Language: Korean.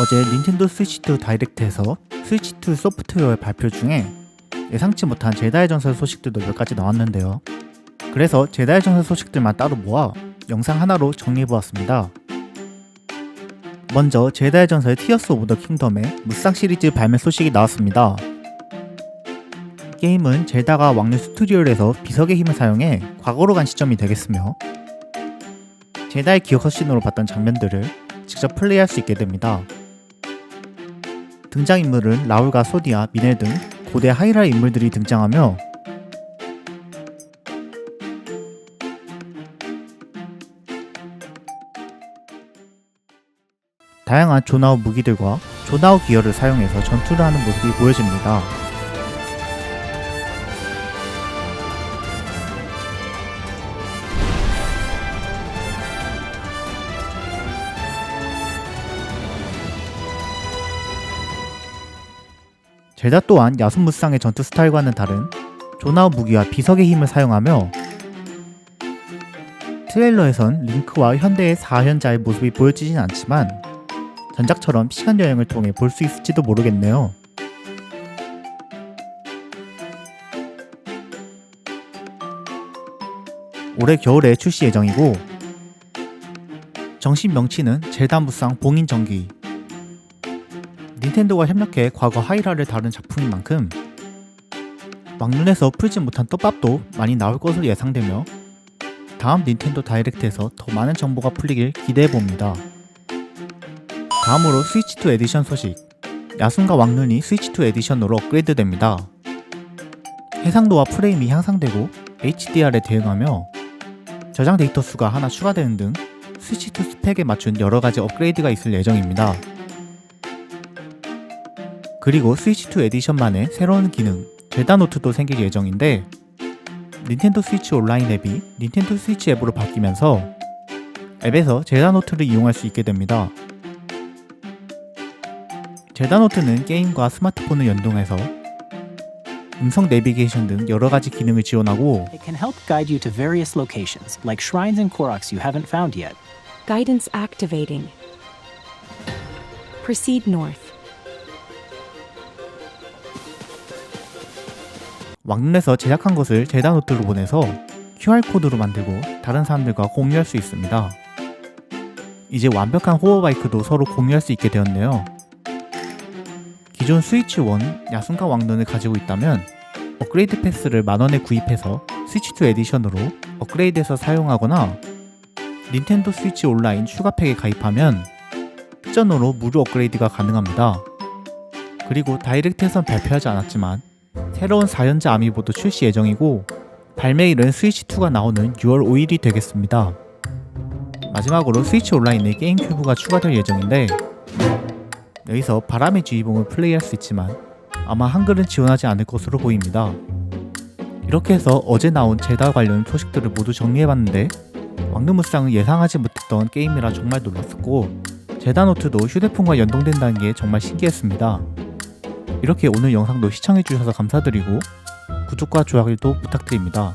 어제 닌텐도 스위치2 다이렉트에서 스위치2 소프트웨어 발표 중에 예상치 못한 제다의 전설 소식들도 몇 가지 나왔는데요. 그래서 제다의 전설 소식들만 따로 모아 영상 하나로 정리해보았습니다. 먼저 제다의 전설 티어스 오브 더 킹덤의 무쌍 시리즈 발매 소식이 나왔습니다. 게임은 젤다가 왕류 스튜디오에서 비석의 힘을 사용해 과거로 간 시점이 되겠으며 제다의 기억 컷신으로 봤던 장면들을 직접 플레이할 수 있게 됩니다. 등장인물은 라울과 소디아, 미넬 등 고대 하이라 인물들이 등장하며 다양한 조나우 무기들과 조나우 기어를 사용해서 전투를 하는 모습이 보여집니다. 젤다 또한 야순무쌍의 전투 스타일과는 다른 조나우 무기와 비석의 힘을 사용하며 트레일러에선 링크와 현대의 4현자의 모습이 보여지진 않지만 전작처럼 시간 여행을 통해 볼 수 있을지도 모르겠네요. 올해 겨울에 출시 예정이고 정식 명칭은 젤다 무쌍 봉인 전기 닌텐도가 협력해 과거 하이라를 다룬 작품인 만큼 막눈에서 풀지 못한 떡밥도 많이 나올 것으로 예상되며 다음 닌텐도 다이렉트에서 더 많은 정보가 풀리길 기대해봅니다. 다음으로 스위치2 에디션 소식 야순과 왕눈이 스위치2 에디션으로 업그레이드됩니다. 해상도와 프레임이 향상되고 HDR에 대응하며 저장 데이터 수가 하나 추가되는 등 스위치2 스펙에 맞춘 여러가지 업그레이드가 있을 예정입니다. 그리고 스위치2 에디션만의 새로운 기능, 젤다 노트도 생길 예정인데 닌텐도 스위치 온라인 앱이 닌텐도 스위치 앱으로 바뀌면서 앱에서 젤다 노트를 이용할 수 있게 됩니다. 젤다 노트는 게임과 스마트폰을 연동해서 음성 내비게이션 등 여러 가지 기능을 지원하고 It can help guide you to various locations, like shrines and Koroks you haven't found yet. Guidance activating. Proceed north. 왕눈에서 제작한 것을 젤다 노트로 보내서 QR코드로 만들고 다른 사람들과 공유할 수 있습니다. 이제 완벽한 호버바이크도 서로 공유할 수 있게 되었네요. 기존 스위치 1 야순과 왕눈을 가지고 있다면 업그레이드 패스를 만원에 구입해서 스위치 2 에디션으로 업그레이드해서 사용하거나 닌텐도 스위치 온라인 추가 팩에 가입하면 특전으로 무료 업그레이드가 가능합니다. 그리고 다이렉트에선 발표하지 않았지만 새로운 4연자 아미보도 출시 예정이고 발매일은 스위치2가 나오는 6월 5일이 되겠습니다. 마지막으로 스위치 온라인에 게임 큐브가 추가될 예정인데 여기서 바람의 주의봉을 플레이할 수 있지만 아마 한글은 지원하지 않을 것으로 보입니다. 이렇게 해서 어제 나온 제다 관련 소식들을 모두 정리해봤는데 왕눈무쌍은 예상하지 못했던 게임이라 정말 놀랐었고 제다 노트도 휴대폰과 연동된다는 게 정말 신기했습니다. 이렇게 오늘 영상도 시청해주셔서 감사드리고 구독과 좋아요도 부탁드립니다.